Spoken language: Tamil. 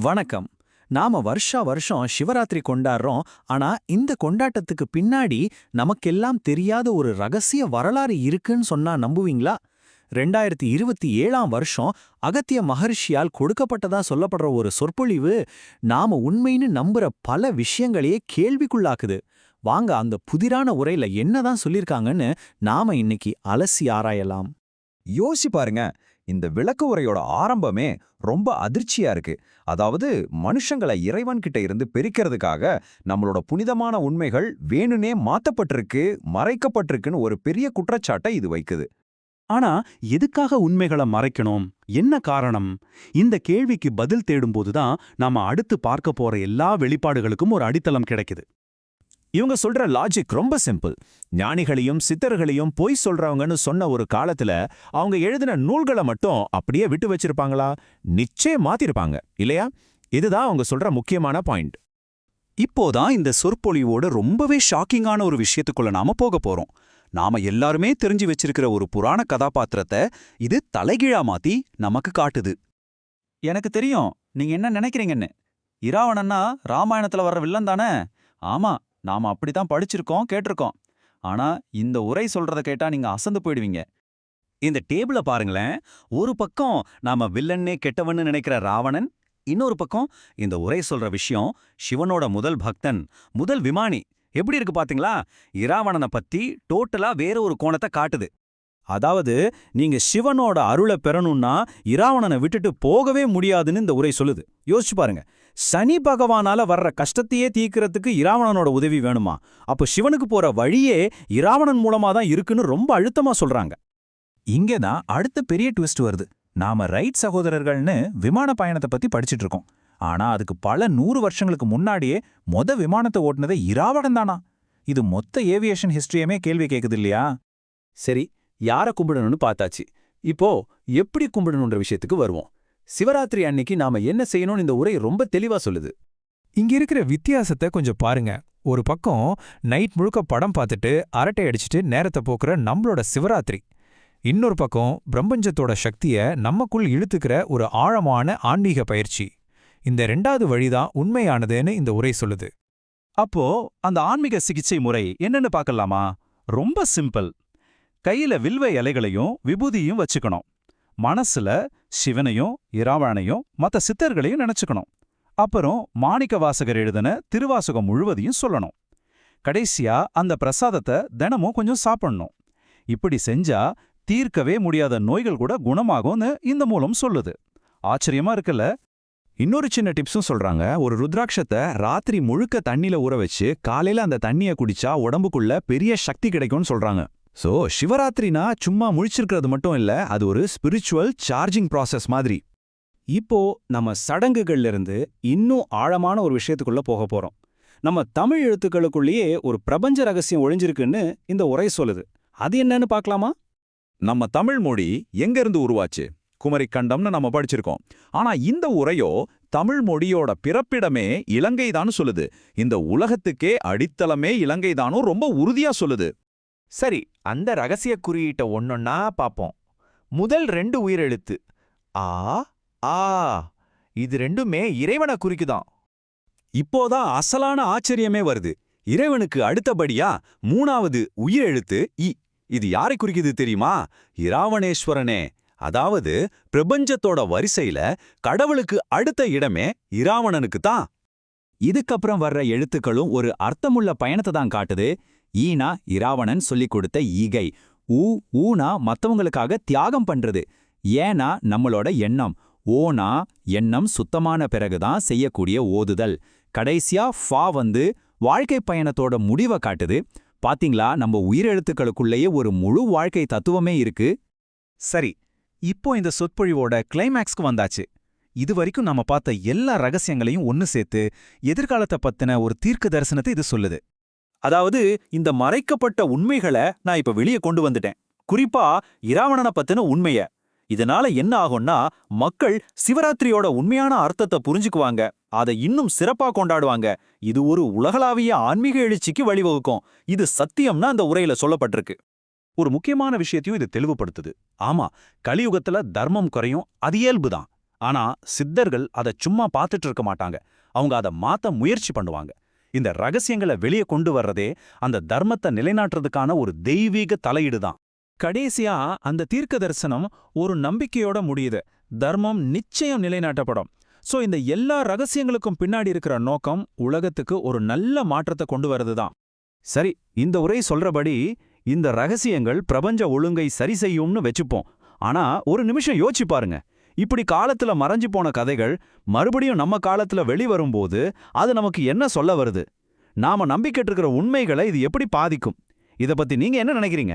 வணக்கம். நாம வருஷா வருஷம் சிவராத்திரி கொண்டாடுறோம். ஆனா இந்த கொண்டாட்டத்துக்கு பின்னாடி நமக்கெல்லாம் தெரியாத ஒரு ரகசிய வரலாறு இருக்குன்னு சொன்னா நம்புவீங்களா? ரெண்டாயிரத்தி இருபத்தி ஏழாம் வருஷம் அகத்திய மகர்ஷியால் கொடுக்கப்பட்டதா சொல்லப்படுற ஒரு சொற்பொழிவு நாம உண்மைன்னு நம்புற பல விஷயங்களையே கேள்விக்குள்ளாக்குது. வாங்க அந்த புதிரான உரையில என்னதான் சொல்லியிருக்காங்கன்னு நாம இன்னைக்கு அலசி ஆராயலாம். யோசி பாருங்க. இந்த விளக்கு உரையோட ஆரம்பமே ரொம்ப அதிர்ச்சியா இருக்கு. அதாவது மனுஷங்களை இறைவன் கிட்ட இருந்து பிரிக்கிறதுக்காக நம்மளோட புனிதமான உண்மைகள் வேணுனே மாத்தப்பட்டிருக்கு மறைக்கப்பட்டிருக்குன்னு ஒரு பெரிய குற்றச்சாட்டை இது வைக்குது. ஆனா எதுக்காக உண்மைகளை மறைக்கணும்? என்ன காரணம்? இந்த கேள்விக்கு பதில் தேடும்போதுதான் நாம அடுத்து பார்க்க போற எல்லா வெளிப்பாடுகளுக்கும் ஒரு அடித்தளம் கிடைக்குது. இவங்க சொல்ற லாஜிக் ரொம்ப சிம்பிள் ஞானிகளையும் சித்தர்களையும் பொய் சொல்றவங்கன்னு சொன்ன ஒரு காலத்துல அவங்க எழுதின நூல்களை மட்டும் அப்படியே விட்டு வச்சிருப்பாங்களா? நிச்சயம் மாத்திருப்பாங்க. இல்லையா? இதுதான் அவங்க சொல்ற முக்கியமான பாயிண்ட் இப்போதான் இந்த சொற்பொழிவோட ரொம்பவே ஷாக்கிங்கான ஒரு விஷயத்துக்குள்ள நாம போக போறோம். நாம எல்லாருமே தெரிஞ்சு வச்சிருக்கிற ஒரு புராண கதாபாத்திரத்தை இது தலைகீழா மாத்தி நமக்கு காட்டுது. எனக்கு தெரியும். நீங்க என்ன நினைக்கிறீங்கன்னு? இராவணன்னா ராமாயணத்துல வர்ற வில்லன் தானே? ஆமா. நாம அப்படித்தான் படிச்சிருக்கோம் கேட்டிருக்கோம். ஆனா இந்த உரை சொல்றத கேட்டா நீங்க அசந்து போயிடுவீங்க. இந்த டேபிள பாருங்களேன். ஒரு பக்கம் நாம வில்லன்னே கெட்டவன்னு நினைக்கிற ராவணன் இன்னொரு பக்கம் இந்த உரை சொல்ற விஷயம் சிவனோட முதல் பக்தன் முதல் விமானி. எப்படி இருக்கு பாத்தீங்களா? இராவணனை பத்தி டோட்டலா வேற ஒரு கோணத்தை காட்டுது. அதாவது நீங்க சிவனோட அருளை பெறணும்னா இராவணனை விட்டுட்டு போகவே முடியாதுன்னு இந்த உரை சொல்லுது. யோசிச்சு பாருங்க. சனி பகவானால வர்ற கஷ்டத்தையே தீர்க்கறதுக்கு இராவணனோட உதவி வேணுமா? அப்போ சிவனுக்கு போற வழியே இராவணன் மூலமா தான் இருக்குன்னு ரொம்ப அழுத்தமா சொல்றாங்க. இங்கே தான் அடுத்த பெரிய ட்விஸ்ட் வருது. நாம ரைட் சகோதரர்கள்னு விமான பயணத்தை பத்தி படிச்சிட்டு இருக்கோம். ஆனா அதுக்கு பல நூறு வருஷங்களுக்கு முன்னாடியே மொத விமானத்தை ஓட்டுனதே இராவணன் தானா? இது மொத்த ஏவியேஷன் ஹிஸ்டரியமே கேள்வி கேக்குது இல்லையா? சரி யார கும்பிடணும்னு பார்த்தாச்சு. இப்போ எப்படி கும்பிடணுன்ற விஷயத்துக்கு வருவோம். சிவராத்திரி அன்னைக்கு நாம என்ன செய்யணும்னு இந்த உரை ரொம்ப தெளிவா சொல்லுது. இங்க இருக்கிற வித்தியாசத்தை கொஞ்சம் பாருங்க. ஒரு பக்கம் நைட் முழுக்க படம் பார்த்துட்டு அரட்டை அடிச்சுட்டு நேரத்தை போக்குற நம்மளோட சிவராத்திரி. இன்னொரு பக்கம் பிரபஞ்சத்தோட சக்திய நமக்குள் இழுத்துக்கிற ஒரு ஆழமான ஆன்மீக பயிற்சி. இந்த ரெண்டாவது வழிதான் உண்மையானதுன்னு இந்த உரை சொல்லுது. அப்போ அந்த ஆன்மீக சிகிச்சை முறை என்னன்னு பார்க்கலாமா? ரொம்ப சிம்பிள். கையில வில்வ இலைகளையும் விபூதியும் வச்சுக்கணும். மனசுல சிவனையும் இராவணையும் மத்த சித்தர்களையும் நினைச்சுக்கணும். அப்புறம் மாணிக்க வாசகர் எழுதின திருவாசகம் முழுவதையும் சொல்லணும். கடைசியா அந்த பிரசாதத்தை தினமும் கொஞ்சம் சாப்பிடணும். இப்படி செஞ்சா தீர்க்கவே முடியாத நோய்கள் கூட குணமாகும்னு இந்த மூலம் சொல்லுது. ஆச்சரியமா இருக்குல்ல? இன்னொரு சின்ன டிப்ஸும் சொல்றாங்க. ஒரு ருத்ராட்சத்தை ராத்திரி முழுக்க தண்ணில ஊற வச்சு காலையில அந்த தண்ணிய குடிச்சா உடம்புக்குள்ள பெரிய சக்தி கிடைக்கும்னு சொல்றாங்க. சோ சிவராத்திரினா சும்மா முழிச்சிருக்கிறது மட்டும் இல்ல அது ஒரு ஸ்பிரிச்சுவல் சார்ஜிங் ப்ராசஸ் மாதிரி. இப்போ நம்ம சடங்குகள்ல இருந்து இன்னும் ஆழமான ஒரு விஷயத்துக்குள்ள போக போறோம். நம்ம தமிழ் எழுத்துக்களுக்குள்ளேயே ஒரு பிரபஞ்ச ரகசியம் ஒழிஞ்சிருக்குன்னு இந்த உரை சொல்லுது. அது என்னன்னு பார்க்கலாமா? நம்ம தமிழ் மொழி எங்க இருந்து உருவாச்சு? குமரிக்கண்டம்னு நம்ம படிச்சிருக்கோம். ஆனா இந்த உரையோ தமிழ் மொழியோட பிறப்பிடமே இலங்கை தான் சொல்லுது. இந்த உலகத்துக்கே அடித்தளமே இலங்கை தானும் ரொம்ப உறுதியா சொல்லுது. சரி அந்த ரகசிய குறியீட்ட ஒன்னொன்னா பாப்போம். முதல் ரெண்டு உயிரெழுத்து. ஆ ஆ. இது ரெண்டுமே இறைவனை குறிக்குதான். இப்போதான் அசலான ஆச்சரியமே வருது. இறைவனுக்கு அடுத்தபடியா மூணாவது உயிரெழுத்து இ. இது யாரை குறிக்குது தெரியுமா? இராவணேஸ்வரனே. அதாவது பிரபஞ்சத்தோட வரிசையில கடவுளுக்கு அடுத்த இடமே இராவணனுக்கு தான் இதுக்கப்புறம் வர்ற எழுத்துக்களும் ஒரு அர்த்தமுள்ள பயணத்தை தான் காட்டுது. ஈனா இராவணன் சொல்லிக் கொடுத்த ஈகை. ஊ ஊனா மத்தவங்களுக்காக தியாகம் பண்றது. ஏனா நம்மளோட எண்ணம். ஓனா எண்ணம் சுத்தமான பிறகுதான் செய்யக்கூடிய ஓதுதல். கடைசியா ஃபா வந்து வாழ்க்கை பயணத்தோட முடிவை காட்டுது. பாத்தீங்களா? நம்ம உயிரெழுத்துக்களுக்குள்ளேயே ஒரு முழு வாழ்க்கை தத்துவமே இருக்கு. சரி இப்போ இந்த சொற்பொழிவோட கிளைமேக்ஸ்க்கு வந்தாச்சு. இது வரைக்கும் நாம பார்த்த எல்லா ரகசியங்களையும் ஒன்னு சேர்த்து எதிர்காலத்தை பத்தின ஒரு தீர்க்க தரிசனத்தை இது சொல்லுது. அதாவது இந்த மறைக்கப்பட்ட உண்மைகளை நான் இப்ப வெளியே கொண்டு வந்துட்டேன். குறிப்பா இராவணனை பத்தின உண்மைய. இதனால என்ன ஆகும்னா மக்கள் சிவராத்திரியோட உண்மையான அர்த்தத்தை புரிஞ்சுக்குவாங்க. அதை இன்னும் சிறப்பா கொண்டாடுவாங்க. இது ஒரு உலகளாவிய ஆன்மீக எழுச்சிக்கு வழிவகுக்கும். இது சத்தியம்னா அந்த உரையில சொல்லப்பட்டிருக்கு. ஒரு முக்கியமான விஷயத்தையும் இது தெளிவுபடுத்துது. ஆமா கலியுகத்துல தர்மம் குறையும் அது இயல்புதான். ஆனா சித்தர்கள் அதை சும்மா பார்த்துட்டு இருக்க மாட்டாங்க. அவங்க அதை மாத்த முயற்சி பண்ணுவாங்க. இந்த ரகசியங்களை வெளியே கொண்டு வர்றதே அந்த தர்மத்தை நிலைநாட்டுறதுக்கான ஒரு தெய்வீக தலையீடு தான் கடைசியா அந்த தீர்க்க தரிசனம் ஒரு நம்பிக்கையோட முடியுது. தர்மம் நிச்சயம் நிலைநாட்டப்படும். சோ இந்த எல்லா ரகசியங்களுக்கும் பின்னாடி இருக்கிற நோக்கம் உலகத்துக்கு ஒரு நல்ல மாற்றத்தை கொண்டு வரதுதான் சரி இந்த உரை சொல்றபடி இந்த ரகசியங்கள் பிரபஞ்ச ஒழுங்கை சரி செய்யும்னு வச்சுப்போம். ஆனா ஒரு நிமிஷம் யோசிச்சு பாருங்க. இப்படி காலத்துல மறைஞ்சு போன கதைகள் மறுபடியும் நம்ம காலத்துல வெளிவரும்போது அது நமக்கு என்ன சொல்ல வருது? நாம நம்பிக்கிட்டு இருக்கிற உண்மைகளை இது எப்படி பாதிக்கும்? இத பத்தி நீங்க என்ன நினைக்கிறீங்க?